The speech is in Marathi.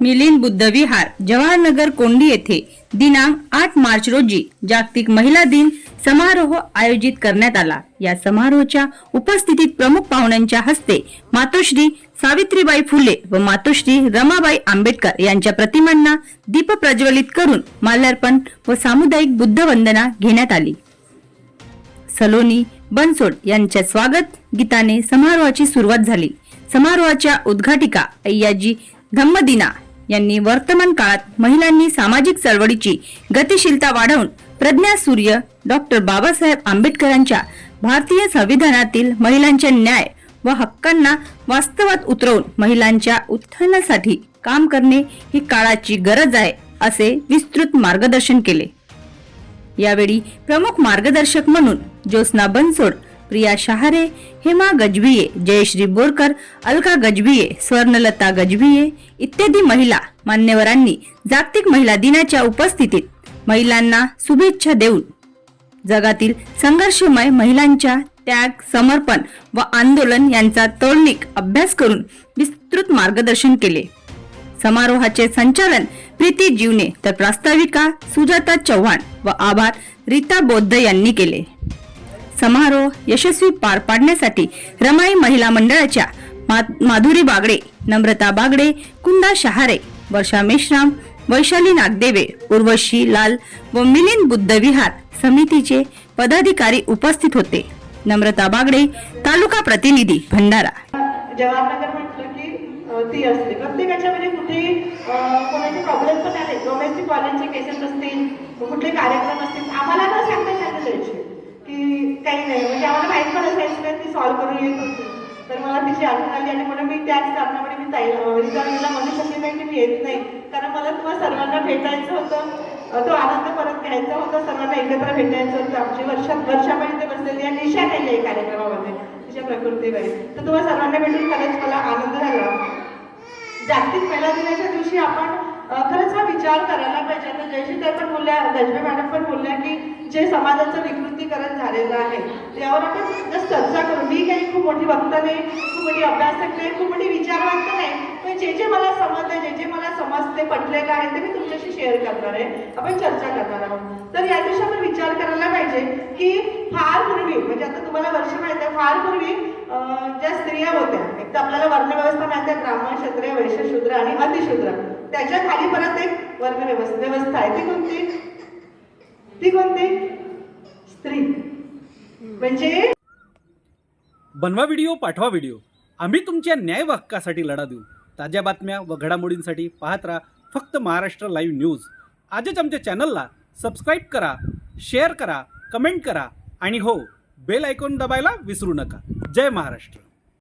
मिलिंद बुद्ध विहार जवाहरनगर कोंडी येथे दिनांक आठ मार्च रोजी जागतिक महिला दिन समारोह आयोजित करण्यात आला. या समारोहाच्या उपस्थितीत प्रमुख पाहुण्यांच्या हस्ते मातोश्री सावित्रीबाई फुले व मातोश्री रमाबाई आंबेडकर यांच्या प्रतिमांना दीप प्रज्वलित करून माल्यार्पण व सामुदायिक बुद्ध वंदना घेण्यात आली. सलोनी बनसोड यांच्या स्वागत गीताने समारोहाची सुरुवात झाली. समारोहाच्या उद्घाटिका अय्याजी धम्मदिना यांनी वर्तमान काळात महिलांनी सामाजिक चळवळीची गतिशीलता वाढवून प्रज्ञा सूर्य डॉक्टर बाबासाहेब आंबेडकरांच्या भारतीय संविधानातील महिलांच्या न्याय व हक्कांना वास्तवात उतरवून महिलांच्या उत्थानासाठी काम करणे ही काळाची गरज आहे असे विस्तृत मार्गदर्शन केले. यावेळी प्रमुख मार्गदर्शक म्हणून ज्योत्स्ना बनसोड प्रिया शहारे हेमा गजभिये जयश्री बोरकर अलका गजभिये स्वर्णलता गजभिये इत्यादी महिला मान्यवरांनी जागतिक महिला दिनाच्या उपस्थितीत महिलांना शुभेच्छा देऊन जगातील संघर्षमय महिलांच्या त्याग समर्पण व आंदोलन यांचा तोडणीक अभ्यास करून विस्तृत मार्गदर्शन केले. समारोहाचे संचालन प्रीती जीवने तर प्रास्ताविका सुजाता चव्हाण व आभार रीता बौद्ध यांनी केले. समारोह यशस्वी पार पाडण्यासाठी रमाई महिला मंडळाच्या माधुरी बागडे नम्रता बागडे कुंदा शहारे वर्षा मेश्राम वैशाली नागदेवे उर्वशी लाल व मिलिंद बुद्धविहार समितीचे पदाधिकारी उपस्थित होते. नम्रता बागडे तालुका प्रतिनिधी भंडारा. जवाहरनगर म्हटलं की ती असते प्रत्येकाच्या म्हणजे कुठे कोणाचे प्रॉब्लेम पण आले डोमेस्टिक व्हायलन्सचे केसेस असतील कुठले कार्यक्रम असतील आम्हाला न सांगता त्यांना द्यायचे की काही नाही म्हणजे आम्हाला माहीत पण असायचं नाही ती सॉल्व्ह करून येत होती. तर मला तिची आठवण आली आणि म्हणून मी त्याच कारणामुळे मी ताई रिझल्टला म्हणू शकले नाही की मी येत नाही. कारण मला तुम्हाला सर्वांना भेटायचं होतं. तो आनंद परत घ्यायचा होता. सर्वांना एकत्र भेटायचं होतं. आमची वर्षात वर्षापर्यंत बसलेली आणि निशा नाही आहे कार्यक्रमामध्ये तिच्या प्रकृतीवर तर तुम्हाला सर्वांना भेटून खरंच मला आनंद झाला. जागतिक महिला दिनाच्या दिवशी आपण खरंच हा विचार करायला पाहिजे. तर जयश्री ते पण बोलल्या गजबे मॅडम पण बोलल्या की जे समाजाचं विकृतीकरण झालेलं आहे त्यावर आपण जस्ट चर्चा करू. मी काही खूप मोठी वक्ता नाही खूप मोठी अभ्यासक नाही खूप मोठी विचारवंत नाही पण जे जे मला समजलं जे जे मला समजते पटलेलं आहे ते मी तुमच्याशी शेअर करणार आहे. आपण चर्चा करणार आहोत. तर या दिवशी आपण विचार करायला पाहिजे की फार पूर्वी म्हणजे आता तुम्हाला वर्ष माहिती आहे फार पूर्वी ज्या स्त्रिया होत्या एक तर आपल्याला वर्णव्यवस्था माहिती आहे ब्राह्मण क्षत्रिय वैश्य शूद्र आणि अतिशूद्र. त्याच्याखाली परत एक वर्ग व्यवस्था आहे. ती कोणती? ती कोणती? स्त्री. म्हणजे? बनवा व्हिडिओ पाठवा व्हिडिओ. आम्ही तुमच्या न्याय व लढा देऊ. ताज्या बातम्या व घडामोडींसाठी पाहत राहा फक्त महाराष्ट्र लाईव्ह न्यूज. आजच आमच्या चॅनलला सबस्क्राईब करा शेअर करा कमेंट करा आणि हो बेल आयकॉन दबायला विसरू नका. जय महाराष्ट्र.